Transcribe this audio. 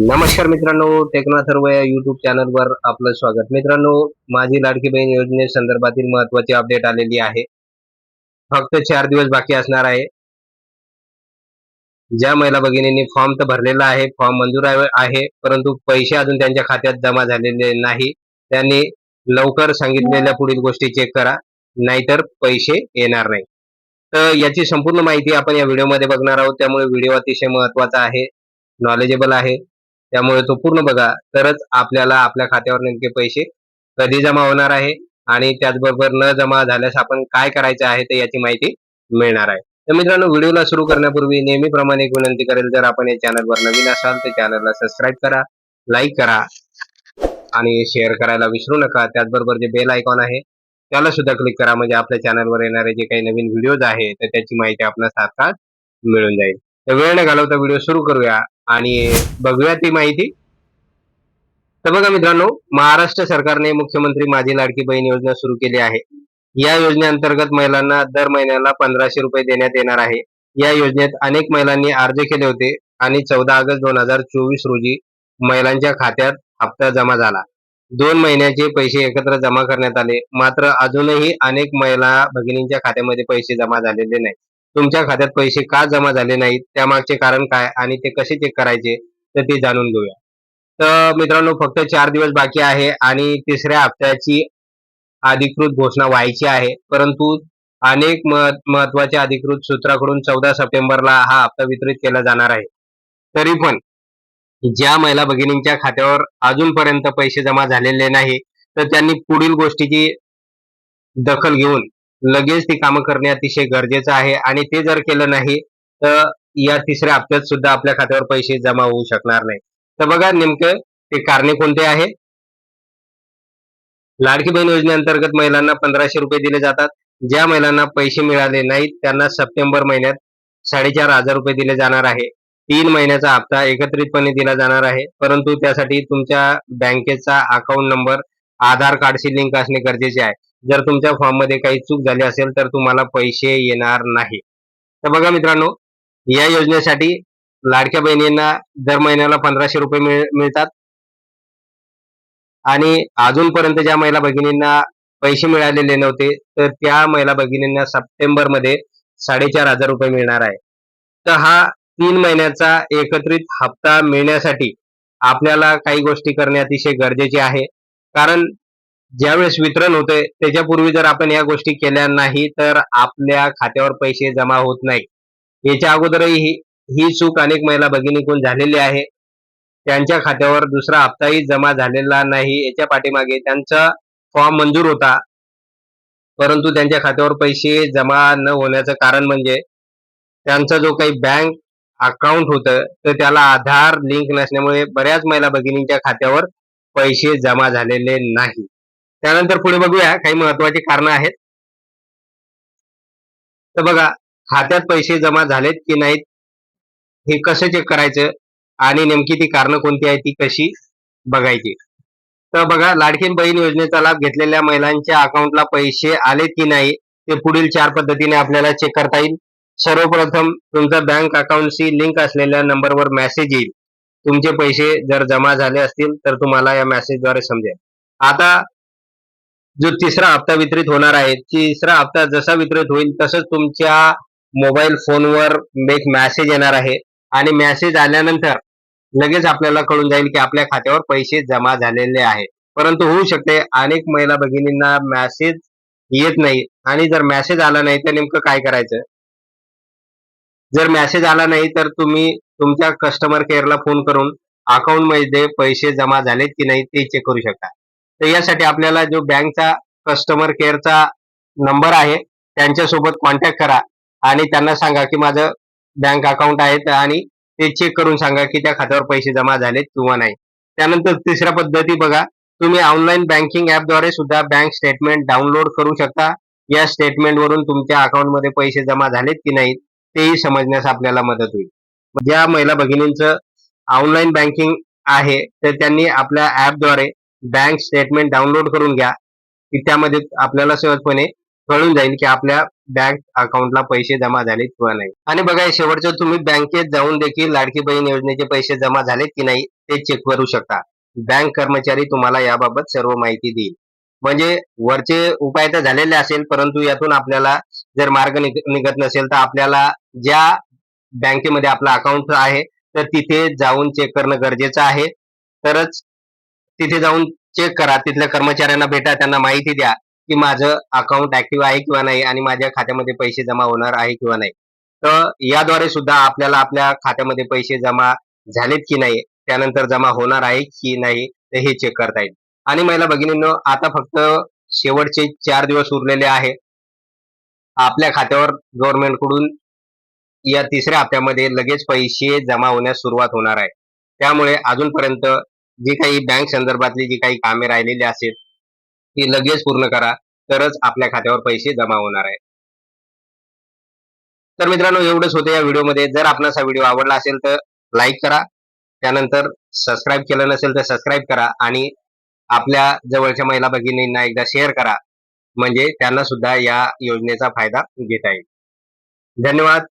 नमस्कार मित्रांनो टेक्ना सर्व या युट्यूब चॅनलवर आपलं स्वागत. मित्रांनो माझी लाडकी बहीण योजने संदर्भातील महत्वाची अपडेट आलेली आहे. फक्त चार दिवस बाकी असणार आहे. ज्या महिला भगिनींनी फॉर्म तर भरलेला आहे फॉर्म मंजूर आहे- आहे परंतु पैसे अजून त्यांच्या खात्यात जमा झालेले नाही. त्यांनी लवकर सांगितलेल्या पुढील गोष्टी चेक करा नाहीतर पैसे येणार नाही. तर याची संपूर्ण माहिती आपण या व्हिडिओमध्ये बघणार आहोत. त्यामुळे व्हिडिओ अतिशय महत्त्वाचा आहे नॉलेजेबल आहे. त्यामुळे तो पूर्ण बघा तरच आपल्याला आपल्या खात्यावर नेमके पैसे कधी जमा होणार आहे आणि त्याचबरोबर न जमा झाल्यास आपण काय करायचं आहे ते याची माहिती मिळणार आहे. तर मित्रांनो व्हिडिओला सुरू करण्यापूर्वी नेहमीप्रमाणे एक विनंती करेल जर आपण या चॅनलवर नवीन असाल तर चॅनलला सबस्क्राईब करा लाईक करा आणि शेअर करायला विसरू नका. त्याचबरोबर जे बेल आयकॉन आहे त्याला सुद्धा क्लिक करा म्हणजे आपल्या चॅनलवर येणारे जे काही नवीन व्हिडिओज आहे तर त्याची माहिती आपल्याला तात्काळ मिळून जाईल. तर वेळ न घालवता व्हिडिओ सुरू करूया. आणि बघूया ती माहिती. तर बघा मित्रांनो महाराष्ट्र सरकारने मुख्यमंत्री माझी लाडकी बहीण योजना सुरू केली आहे. या योजनेअंतर्गत महिलांना दर महिन्याला पंधराशे रुपये देण्यात येणार आहे. या योजनेत अनेक महिलांनी अर्ज केले होते आणि चौदा ऑगस्ट दोन हजार चोवीस रोजी महिलांच्या खात्यात हप्ता जमा झाला. दोन महिन्याचे पैसे एकत्र जमा करण्यात आले मात्र अजूनही अनेक महिला भगिनींच्या खात्यामध्ये पैसे जमा झालेले नाही तुमच्या खात्यात पैसे का जमा झाले नाहीत? त्यामागचे कारण काय आणि ते कसे चेक करायचे? तर ते जाणून घेऊया. तर मित्रांनो फक्त चार दिवस बाकी आहे आणि तिसऱ्या हप्त्याची अधिकृत घोषणा व्हायची आहे. परंतु अनेक महत्त्वाच्या अधिकृत सूत्राकडून चौदा सप्टेंबरला हा हप्ता वितरित केला जाणार आहे. तरी पण ज्या महिला भगिनींच्या खात्यावर अजूनपर्यंत पैसे जमा झालेले नाही तर त्यांनी पुढील गोष्टीची दखल घेऊन लगेच ती कामं करणे अतिशय गरजेचं आहे. आणि ते जर केलं नाही तर या तिसऱ्या हप्त्यात सुद्धा आपल्या खात्यावर पैसे जमा होऊ शकणार नाही. तर बघा नेमकं ते कारणे कोणते आहे लाडकी बहीण योजनेअंतर्गत महिलांना पंधराशे रुपये दिले जातात. ज्या महिलांना पैसे मिळाले नाहीत त्यांना सप्टेंबर महिन्यात साडेचार हजार रुपये दिले जाणार आहे. तीन महिन्याचा हप्ता एकत्रितपणे दिला जाणार आहे. परंतु त्यासाठी तुमच्या बँकेचा अकाउंट नंबर आधार कार्डशी लिंक असणे गरजेचे आहे. जर तुमच्या फॉर्ममध्ये काही चूक झाली असेल तर तुम्हाला पैसे येणार नाही. तर बघा मित्रांनो या योजनेसाठी लाडक्या बहिणींना दर महिन्याला पंधराशे रुपये मिळतात. आणि अजूनपर्यंत ज्या महिला भगिनींना पैसे मिळालेले नव्हते तर त्या महिला भगिनींना सप्टेंबरमध्ये साडेचार हजार रुपये मिळणार आहे. तर हा तीन महिन्याचा एकत्रित हप्ता मिळण्यासाठी आपल्याला काही गोष्टी करणे अतिशय गरजेचे आहे. कारण ज्यावेळेस वितरण होते त्याच्यापूर्वी जर आपण या गोष्टी केल्या नाही तर आपल्या खात्यावर पैसे जमा होत नाही याच्या अगोदरही ही, ही चूक अनेक महिला भगिनीकडून झालेली आहे. त्यांच्या खात्यावर दुसरा हप्ताही जमा झालेला नाही. याच्या पाठीमागे त्यांचा फॉर्म मंजूर होता. परंतु त्यांच्या खात्यावर पैसे जमा न होण्याचं कारण म्हणजे त्यांचा जो काही बँक अकाउंट होतं तर त्याला आधार लिंक नसल्यामुळे बऱ्याच महिला भगिनींच्या खात्यावर पैसे जमा झालेले नाही. त्यानंतर पुढे बघूया काही महत्वाची कारण आहेत. तर बघा खात्यात पैसे जमा झालेत की नाहीत हे कसं चेक करायचं आणि नेमकी ती कारण कोणती आहे ती कशी बघायची? तर बघा लाडकीन बहीण योजनेचा लाभ घेतलेल्या महिलांच्या अकाउंटला पैसे आले की नाही ते पुढील चार पद्धतीने आपल्याला चेक करता येईल. सर्वप्रथम तुमचा बँक अकाउंटशी लिंक असलेल्या नंबरवर मेसेज येईल. तुमचे पैसे जर जमा झाले असतील तर तुम्हाला या मेसेजद्वारे समजेल. आता जो तिसरा हप्ता वितरित होणार आहे तिसरा हप्ता जसा वितरित होईल तसंच तुमच्या मोबाईल फोनवर एक मेसेज येणार आहे. आणि मेसेज आल्यानंतर लगेच आपल्याला कळून जाईल की आपल्या खात्यावर पैसे जमा झालेले आहेत. परंतु होऊ शकते अनेक महिला भगिनींना मेसेज येत नाही. आणि जर मॅसेज आला नाही तर नेमकं काय करायचं? जर मॅसेज आला नाही तर तुम्ही तुमच्या कस्टमर केअरला फोन करून अकाउंटमध्ये पैसे जमा झालेत की नाही ते चेक करू शकता. तर यासाठी आपल्याला जो बँकचा कस्टमर केअरचा नंबर आहे त्यांच्यासोबत कॉन्टॅक्ट करा आणि त्यांना सांगा की माझं बँक अकाउंट आहे आणि ते चेक करून सांगा की त्या खात्यावर पैसे जमा झालेत किंवा नाही. त्यानंतर तिसऱ्या पद्धती बघा तुम्ही ऑनलाईन बँकिंग ऍपद्वारे सुद्धा बँक स्टेटमेंट डाउनलोड करू शकता. या स्टेटमेंट वरून तुमच्या अकाउंटमध्ये पैसे जमा झालेत की नाही तेही समजण्यास आपल्याला मदत होईल. ज्या महिला भगिनींचं ऑनलाईन बँकिंग आहे तर त्यांनी आपल्या ऍपद्वारे बँक स्टेटमेंट डाउनलोड करून घ्या. की त्यामध्ये आपल्याला सहजपणे कळून जाईल की आपल्या बँक अकाउंटला पैसे जमा झाले किंवा नाही. आणि बघा हे शेवटचं तुम्ही बँकेत जाऊन देखील लाडकी बहीण योजनेचे पैसे जमा झाले की नाही ते चेक करू शकता. बँक कर्मचारी तुम्हाला याबाबत सर्व माहिती देईल. म्हणजे वरचे उपाय तर झालेले असेल परंतु यातून आपल्याला जर मार्ग निघत नसेल तर आपल्याला ज्या बँकेमध्ये आपला अकाउंट आहे तर तिथे जाऊन चेक करणं गरजेचं आहे. तरच तिथे जाऊन चेक करा. तिथल्या कर्मचाऱ्यांना भेटा त्यांना माहिती द्या की माझं अकाउंट ऍक्टिव्ह आहे किंवा नाही आणि माझ्या खात्यामध्ये पैसे जमा होणार आहे किंवा नाही. तर याद्वारे सुद्धा आपल्याला आपल्या खात्यामध्ये पैसे जमा झालेत की नाही त्यानंतर जमा होणार आहे की नाही हे चेक करता येईल. आणि महिला भगिनींनो आता फक्त शेवटचे चार दिवस उरलेले आहे. आपल्या खात्यावर गव्हर्नमेंटकडून या तिसऱ्या हप्त्यामध्ये लगेच पैसे जमा होण्यास सुरुवात होणार आहे. त्यामुळे अजूनपर्यंत जी काही बँक संदर्भातली जी काही कामे राहिलेली असेल ती लगेच पूर्ण करा. तरच आपल्या खात्यावर पैसे जमा होणार आहे तर मित्रांनो एवढंच होतं या व्हिडिओमध्ये. जर आपणास हा व्हिडिओ आवडला असेल तर लाईक करा. त्यानंतर सबस्क्राईब केलं नसेल तर सबस्क्राईब करा आणि आपल्या जवळच्या महिला भगिनींना एकदा शेअर करा. म्हणजे त्यांना सुद्धा या योजनेचा फायदा घेता येईल. धन्यवाद.